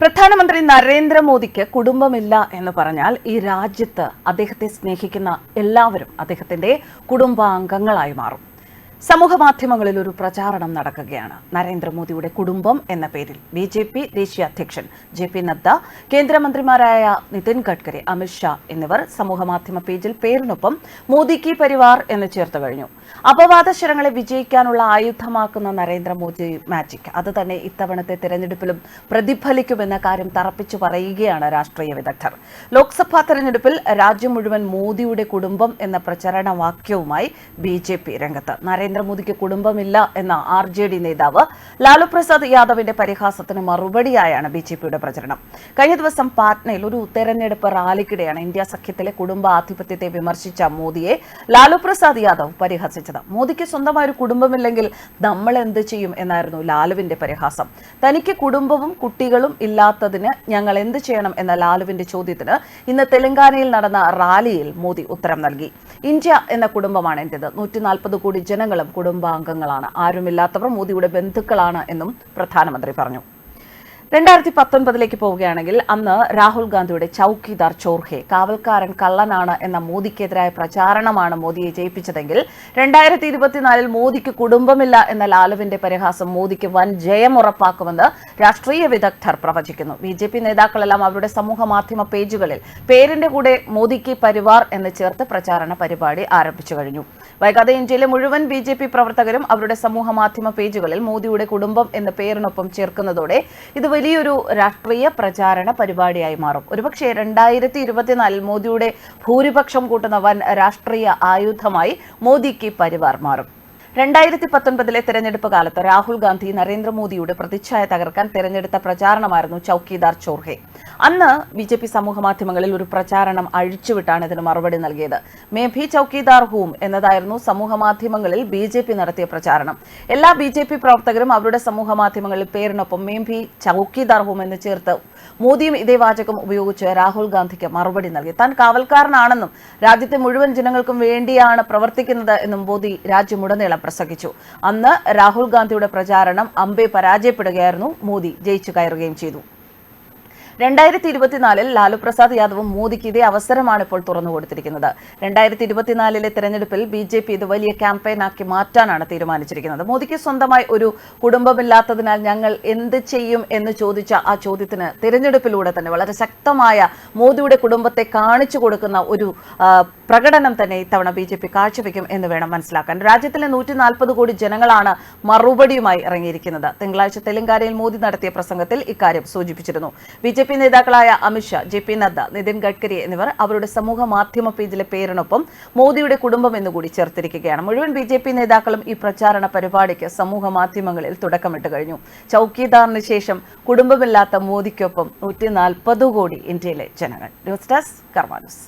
പ്രധാനമന്ത്രി നരേന്ദ്രമോദിക്ക് കുടുംബമില്ല എന്ന് പറഞ്ഞാൽ ഈ രാജ്യത്ത് അദ്ദേഹത്തെ സ്നേഹിക്കുന്ന എല്ലാവരും അദ്ദേഹത്തിന്റെ കുടുംബാംഗങ്ങളായി മാറും. സമൂഹ മാധ്യമങ്ങളിൽ ഒരു പ്രചാരണം നടക്കുകയാണ്. നരേന്ദ്രമോദിയുടെ കുടുംബം എന്ന പേരിൽ ബി ജെ പി ദേശീയ അധ്യക്ഷൻ ജെ പി നദ്ദ കേന്ദ്രമന്ത്രിമാരായ നിതിൻ ഗഡ്കരി അമിത്ഷാ എന്നിവർ സമൂഹ മാധ്യമ പേജിൽ പേരിനൊപ്പം മോദി കി പരിവാർ എന്ന് ചേർത്ത് കഴിഞ്ഞു. അപവാദ ശരങ്ങളെ വിജയിക്കാനുള്ള ആയുധമാക്കുന്ന നരേന്ദ്രമോദി മാജിക് അത് തന്നെ ഇത്തവണത്തെ തെരഞ്ഞെടുപ്പിലും പ്രതിഫലിക്കുമെന്ന കാര്യം തറപ്പിച്ചു പറയുകയാണ് രാഷ്ട്രീയ വിദഗ്ധർ. ലോക്സഭാ തെരഞ്ഞെടുപ്പിൽ രാജ്യം മുഴുവൻ മോദിയുടെ കുടുംബം എന്ന പ്രചരണ വാക്യവുമായി ബി ജെ പി രംഗത്ത്. നരേന്ദ്രമോദിക്ക് കുടുംബമില്ല എന്ന ആർ ജെ ഡി നേതാവ് ലാലു പ്രസാദ് യാദവിന്റെ പരിഹാസത്തിന് മറുപടിയായാണ് ബി ജെ പിയുടെ പ്രചരണം. കഴിഞ്ഞ ദിവസം പാറ്റ്നയിൽ ഒരു തെരഞ്ഞെടുപ്പ് റാലിക്കിടെയാണ് ഇന്ത്യ സഖ്യത്തിലെ കുടുംബാധിപത്യത്തെ വിമർശിച്ച മോദിയെ ലാലു പ്രസാദ് യാദവ് പരിഹസിച്ചത്. മോദിക്ക് സ്വന്തമായ ഒരു കുടുംബമില്ലെങ്കിൽ നമ്മൾ എന്ത് ചെയ്യും എന്നായിരുന്നു ലാലുവിന്റെ പരിഹാസം. തനിക്ക് കുടുംബവും കുട്ടികളും ഇല്ലാത്തതിന് ഞങ്ങൾ എന്ത് ചെയ്യണം എന്ന ലാലുവിന്റെ ചോദ്യത്തിന് ഇന്ന് തെലങ്കാനയിൽ നടന്ന റാലിയിൽ മോദി ഉത്തരം നൽകി. ഇന്ത്യ എന്ന കുടുംബമാണ് എന്റേത്. നൂറ്റി നാൽപ്പത് കോടി ജനങ്ങളും കുടുംബാംഗങ്ങളാണ്. ആരുമില്ലാത്തവർ മോദിയുടെ ബന്ധുക്കളാണ് എന്നും പ്രധാനമന്ത്രി പറഞ്ഞു. രണ്ടായിരത്തി പത്തൊൻപതിലേക്ക് പോവുകയാണെങ്കിൽ അന്ന് രാഹുൽ ഗാന്ധിയുടെ ചൌക്കിദാർ ചോർഹെ കാവൽക്കാരൻ കള്ളനാണ് എന്ന മോദിക്കെതിരായ പ്രചാരണമാണ് മോദിയെ ജയിപ്പിച്ചതെങ്കിൽ രണ്ടായിരത്തി ഇരുപത്തിനാലിൽ മോദിക്ക് കുടുംബമില്ല എന്ന ലാലുവിന്റെ പരിഹാസം മോദിക്ക് വൻ ജയം ഉറപ്പാക്കുമെന്ന് രാഷ്ട്രീയ വിദഗ്ധർ പ്രവചിക്കുന്നു. ബി ജെ പി നേതാക്കളെല്ലാം അവരുടെ സമൂഹ മാധ്യമ പേജുകളിൽ പേരിന്റെ കൂടെ മോദിക്ക് പരിവാർ എന്ന് ചേർത്ത് പ്രചാരണ പരിപാടി ആരംഭിച്ചു കഴിഞ്ഞു. വൈകാതെ ഇന്ത്യയിലെ മുഴുവൻ ബി ജെ പി പ്രവർത്തകരും അവരുടെ സമൂഹ മാധ്യമ പേജുകളിൽ മോദിയുടെ കുടുംബം എന്ന പേരിനൊപ്പം ചേർക്കുന്നതോടെ ഇത് വലിയൊരു രാഷ്ട്രീയ പ്രചാരണ പരിപാടിയായി മാറും. ഒരുപക്ഷെ രണ്ടായിരത്തി ഇരുപത്തിനാലിൽ മോദിയുടെ ഭൂരിപക്ഷം കൂട്ടുന്ന വൻ രാഷ്ട്രീയ ആയുധമായി മോദിക്ക് പരിവാർ മാറും. രണ്ടായിരത്തി പത്തൊൻപതിലെ തെരഞ്ഞെടുപ്പ് കാലത്ത് രാഹുൽ ഗാന്ധി നരേന്ദ്രമോദിയുടെ പ്രതിച്ഛായ തകർക്കാൻ തെരഞ്ഞെടുത്ത പ്രചാരണമായിരുന്നു ചൌക്കിദാർ ചോർഹെ. അന്ന് ബി ജെ പി സമൂഹ മാധ്യമങ്ങളിൽ ഒരു പ്രചാരണം അഴിച്ചുവിട്ടാണ് ഇതിന് മറുപടി നൽകിയത്. മേ ഭി ചൌക്കിദാർ ഹൂം എന്നതായിരുന്നു സമൂഹ മാധ്യമങ്ങളിൽ ബി ജെ പി നടത്തിയ പ്രചാരണം. എല്ലാ ബി ജെ പി പ്രവർത്തകരും അവരുടെ സമൂഹ മാധ്യമങ്ങളിൽ പേരിനൊപ്പം മേ ഭി ചൌക്കിദാർ ഹൂം എന്ന് ചേർത്ത് മോദിയും ഇതേ വാചകം ഉപയോഗിച്ച് രാഹുൽ ഗാന്ധിക്ക് മറുപടി നൽകി. താൻ കാവൽക്കാരനാണെന്നും രാജ്യത്തെ മുഴുവൻ ജനങ്ങൾക്കും വേണ്ടിയാണ് പ്രവർത്തിക്കുന്നത് എന്നും മോദി രാജ്യമുടനീളം പ്രസംഗിച്ചു. അന്ന് രാഹുൽ ഗാന്ധിയുടെ പ്രചാരണം അമ്പെ പരാജയപ്പെടുകയായിരുന്നു. മോദി ജയിച്ചു കയറുകയും ചെയ്തു. രണ്ടായിരത്തി ഇരുപത്തിനാലിൽ ലാലു പ്രസാദ് യാദവും മോദിക്ക് ഇതേ അവസരമാണ് ഇപ്പോൾ തുറന്നു കൊടുത്തിരിക്കുന്നത്. രണ്ടായിരത്തി ഇരുപത്തിനാലിലെ തെരഞ്ഞെടുപ്പിൽ ബി ജെ പി ഇത് വലിയ ക്യാമ്പയിനാക്കി മാറ്റാനാണ് തീരുമാനിച്ചിരിക്കുന്നത്. മോദിക്ക് സ്വന്തമായി ഒരു കുടുംബമില്ലാത്തതിനാൽ ഞങ്ങൾ എന്ത് ചെയ്യും എന്ന് ചോദിച്ച ആ ചോദ്യത്തിന് തിരഞ്ഞെടുപ്പിലൂടെ തന്നെ വളരെ ശക്തമായ മോദിയുടെ കുടുംബത്തെ കാണിച്ചു കൊടുക്കുന്ന ഒരു പ്രകടനം തന്നെ ഇത്തവണ ബി ജെ പി കാഴ്ചവെക്കും എന്ന് വേണം മനസ്സിലാക്കാൻ. രാജ്യത്തിലെ നൂറ്റി നാൽപ്പത് കോടി ജനങ്ങളാണ് മറുപടിയുമായി ഇറങ്ങിയിരിക്കുന്നത്. തിങ്കളാഴ്ച തെലങ്കാനയിൽ മോദി നടത്തിയ പ്രസംഗത്തിൽ ഇക്കാര്യം സൂചിപ്പിച്ചിരുന്നു. ബി ജെ പി നേതാക്കളായ അമിത്ഷാ ജെ പി നദ്ദ നിതിൻ ഗഡ്കരി എന്നിവർ അവരുടെ സമൂഹ മാധ്യമ പേജിലെ പേരിനൊപ്പം മോദിയുടെ കുടുംബം എന്നുകൂടി ചേർത്തിരിക്കുകയാണ്. മുഴുവൻ ബി ജെ പി നേതാക്കളും ഈ പ്രചാരണ പരിപാടിക്ക് സമൂഹ മാധ്യമങ്ങളിൽ തുടക്കമിട്ട് കഴിഞ്ഞു. ചൌക്കിദാറിന് ശേഷം കുടുംബമില്ലാത്ത മോദിക്കൊപ്പം നൂറ്റി നാൽപ്പത് കോടി ഇന്ത്യയിലെ ജനങ്ങൾ. News desk Karma news.